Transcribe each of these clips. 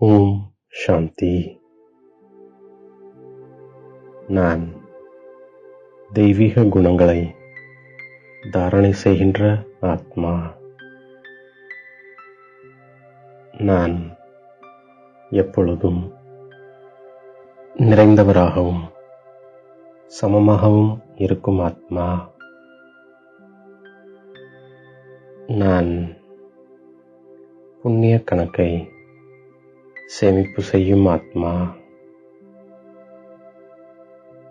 ஓம் சாந்தி நான் தெய்வீக குணங்களை தாரணை செய்கின்ற ஆத்மா. நான் எப்பொழுதும் நிறைந்தவராகவும் சமமாகவும் இருக்கும் ஆத்மா. நான் புண்ணிய கணக்கை சேமிப்பு செய்யும் ஆத்மா.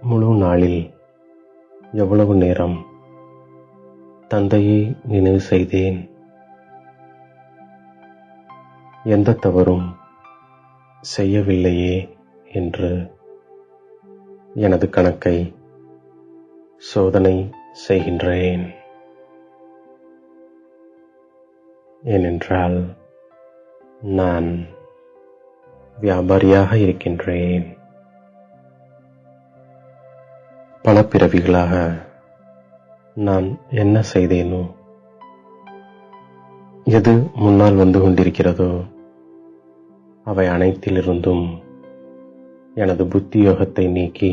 முழு நாளில் எவ்வளவு நேரம் தந்தையை நினைவு செய்தேன்? எந்த தவறும் செய்யவில்லையே என்று எனது கணக்கை சோதனை செய்கின்றேன். ஏனென்றால் நான் வியாபாரியாக இருக்கின்றேன். பல பிறவிகளாக நான் என்ன செய்தேனோ எது முன்னால் வந்து கொண்டிருக்கிறதோ அவை அனைத்திலிருந்தும் எனது புத்தி யோகத்தை நீக்கி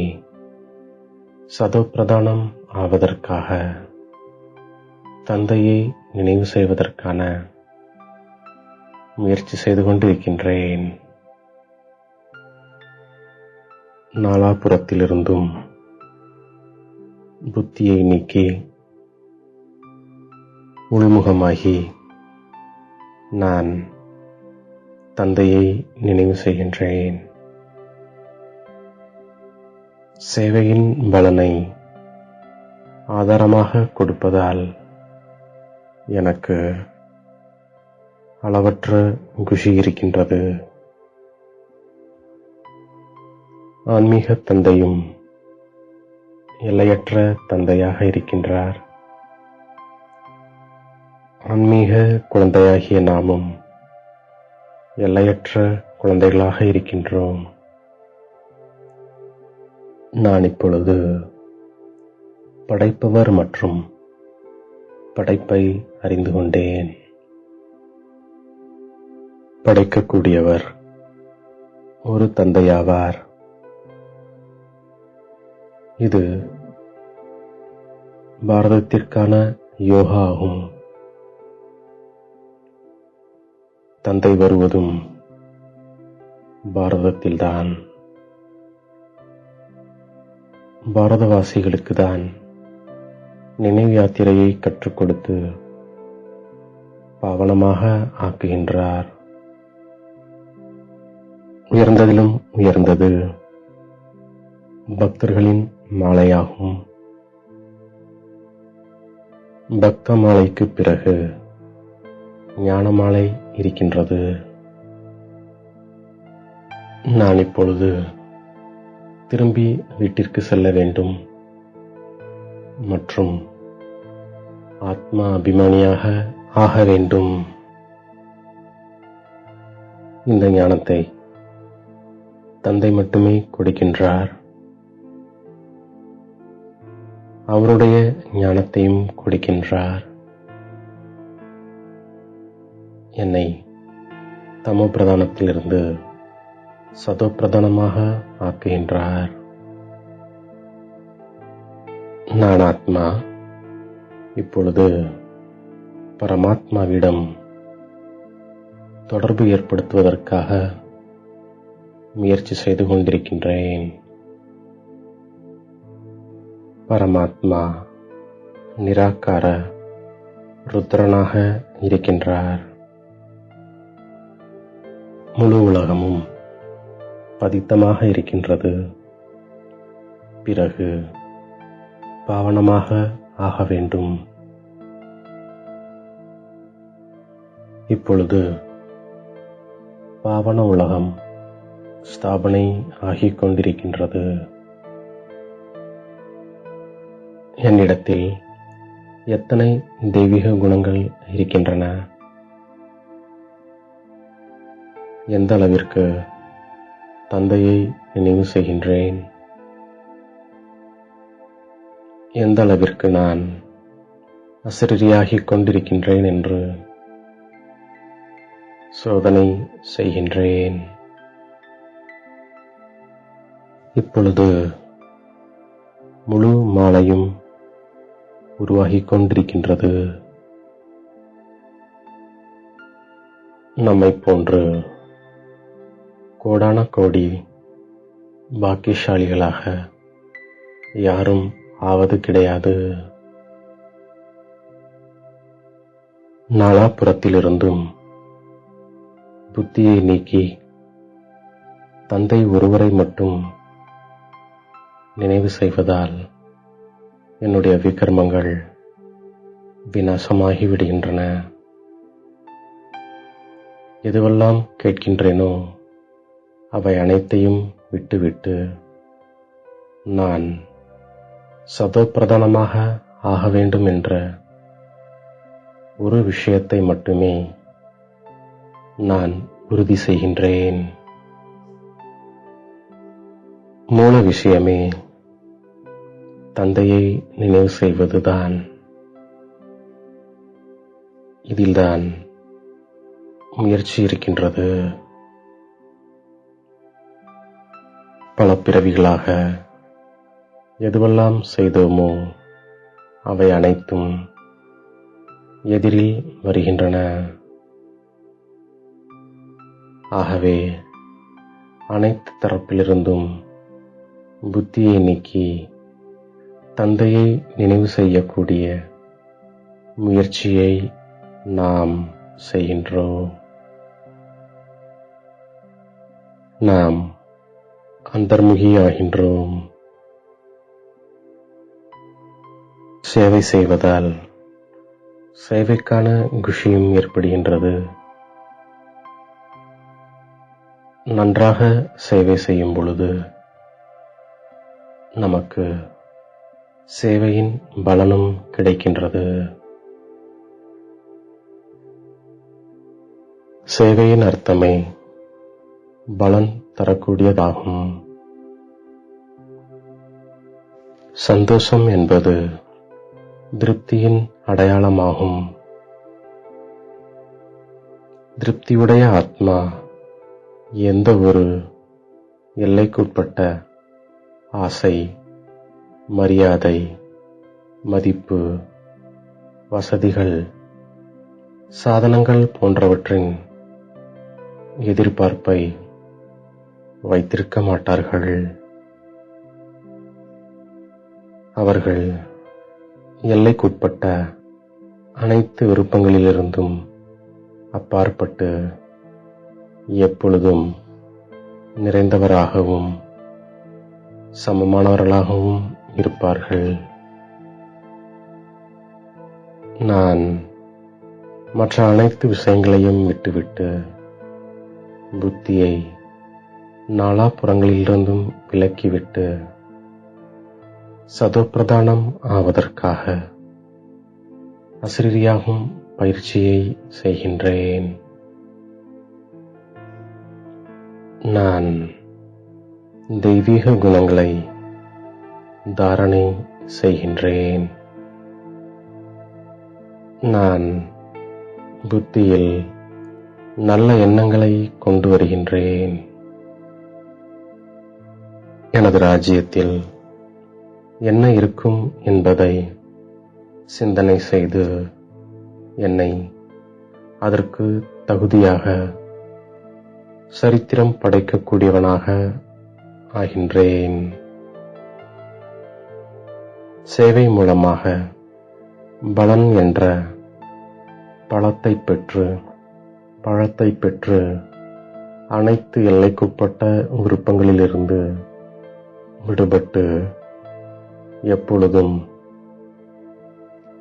சதோப்பிரதானம் ஆவதற்காக தந்தையை நினைவு செய்வதற்கான முயற்சி செய்து கொண்டிருக்கின்றேன். நாலாபுறத்திலிருந்தும் புத்தியை நீக்கி உள்முகமாகி நான் தந்தையை நினைவு செய்கின்றேன். சேவையின் பலனை ஆதாரமாக கொடுப்பதால் எனக்கு அளவற்ற குஷி இருக்கின்றது. ஆன்மீக தந்தையும் எல்லையற்ற தந்தையாக இருக்கின்றார். ஆன்மீக குழந்தையாகிய நாமும் எல்லையற்ற குழந்தைகளாக இருக்கின்றோம். நான் இப்பொழுது படைப்பவர் மற்றும் படைப்பை அறிந்து கொண்டேன். படைக்கக்கூடியவர் ஒரு தந்தையாவார். இது பாரதத்திற்கான யோகா ஆகும். தந்தை வருவதும் பாரதத்தில்தான். பாரதவாசிகளுக்கு தான் நினைவு யாத்திரையை கற்றுக் கொடுத்து பாவனமாக ஆக்குகின்றார். உயர்ந்ததிலும் உயர்ந்தது. பக்தர்களின் மாலையாகும். பக்த மாலைக்கு பிறகு ஞான மாலை இருக்கின்றது. நான் இப்பொழுது திரும்பி வீட்டிற்கு செல்ல வேண்டும். மற்றும் ஆத்மா அபிமானியாக ஆக வேண்டும். இந்த ஞானத்தை தந்தை மட்டுமே கொடுக்கின்றார். அவருடைய ஞானத்தையும் கொடுக்கின்றார். என்னை தமோ பிரதானத்திலிருந்து சதோ பிரதானமாக ஆக்குகின்றார். நான் ஆத்மா இப்பொழுது பரமாத்மாவிடம் தொடர்பு ஏற்படுத்துவதற்காக முயற்சி செய்து கொண்டிருக்கின்றேன். பரமாத்மா நிராகார ருத்ரனாக இருக்கின்றார். முழு உலகமும் பதித்தமாக இருக்கின்றது. பிறகு பாவனமாக ஆக வேண்டும். இப்பொழுது பாவன உலகம் ஸ்தாபனை ஆகிக் கொண்டிருக்கின்றது. என்னிடத்தில் எத்தனை தெய்வீக குணங்கள் இருக்கின்றன? எந்த அளவிற்கு தந்தையை நினைவு செய்கின்றேன்? எந்த அளவிற்கு நான் அசிரியாகிக் கொண்டிருக்கின்றேன் என்று சோதனை செய்கின்றேன். இப்பொழுது முழு மாலையும் உருவாகி கொண்டிருக்கின்றது நம்மை போன்று கோடான கோடி பாக்கியசாலிகளாக யாரும் ஆவது கிடையாது. நாலாபுரத்திலிருந்தும் புத்தியை நீக்கி தந்தை ஒருவரை மட்டும் நினைவு செய்வதால் என்னுடைய விக்கிரமங்கள் விநாசமாகி விடுகின்றன எதுவெல்லாம் கேட்கின்றேனோ அவை அனைத்தையும் விட்டுவிட்டு நான் சதோப்பிரதானமாக ஆக வேண்டும் என்ற ஒரு விஷயத்தை மட்டுமே நான் உறுதி செய்கின்றேன். மூல விஷயமே தந்தையை நினைவு செய்வதுதான். இதில்தான் முயற்சி இருக்கின்றது. பல பிறவிகளாக எதுவெல்லாம் செய்தோமோ அவை அனைத்தும் எதிரில் வருகின்றன. ஆகவே அனைத்து தரப்பிலிருந்தும் புத்தியை நீக்கி தந்தையை நினைவு செய்யக்கூடிய முயற்சியை நாம் செய்கின்றோம். நாம் அந்தர்முகியாகின்றோம். சேவை செய்வதால் சேவைக்கான குஷியும் ஏற்படுகின்றது. நன்றாக சேவை செய்யும் பொழுது நமக்கு சேவையின் பலனும் கிடைக்கின்றது. சேவையின் அர்த்தமே பலன் தரக்கூடியதாகும். சந்தோஷம் என்பது திருப்தியின் அடையாளமாகும். திருப்தியுடைய ஆத்மா எந்த ஒரு எல்லைக்குட்பட்ட ஆசை மரியாதை மதிப்பு வசதிகள் சாதனங்கள் போன்றவற்றின் எதிர்பார்ப்பை வைத்திருக்க மாட்டார்கள். அவர்கள் எல்லைக்குட்பட்ட அனைத்து விருப்பங்களிலிருந்தும் அப்பாற்பட்டு எப்பொழுதும் நிறைந்தவராகவும் சமமானவர்களாகவும் இருப்பார்கள். நான் மற்ற அனைத்து விஷயங்களையும் விட்டுவிட்டு புத்தியை நாலாபுறங்களிலிருந்தும் விலக்கிவிட்டு சதோப்பிரதானம் ஆவதற்காக அசிரியாகும் பயிற்சியை செய்கின்றேன். நான் தெய்வீக குணங்களை தாரணை செய்கின்றேன். நான் புத்தியில் நல்ல எண்ணங்களை கொண்டு வருகின்றேன். எனது ராஜ்யத்தில் என்ன இருக்கும் என்பதை சிந்தனை செய்து என்னை அதற்கு தகுதியாக சரித்திரம் படைக்கக்கூடியவனாக ஆகின்றேன். சேவை மூலமாக பலன் என்ற பழத்தை பெற்று பழத்தை பெற்று அனைத்து எல்லைக்குட்பட்ட விருப்பங்களிலிருந்து விடுபட்டு எப்பொழுதும்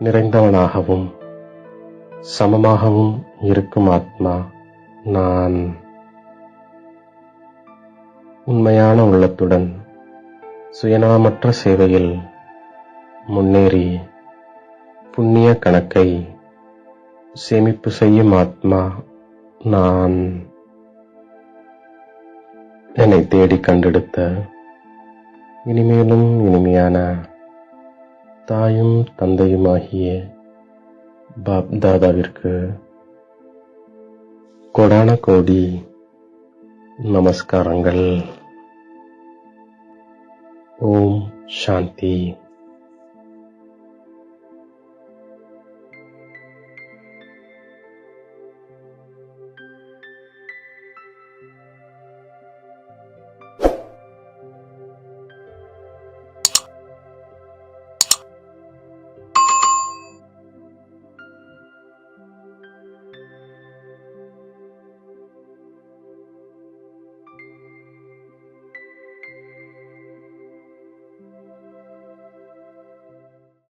நிறைந்தவனாகவும் சமமாகவும் இருக்கும் ஆத்மா நான். உண்மையான உள்ளத்துடன் சுயநலமற்ற சேவையில் முன்னேறி புண்ணிய கணக்கை சேமிப்பு செய்யும் ஆத்மா நான். என்னை தேடி கண்டெடுத்த இனிமேலும் இனிமையான தாயும் தந்தையுமாகிய பாப் தாதாவிற்கு கொடான கோடி நமஸ்காரங்கள். ஓம் சாந்தி.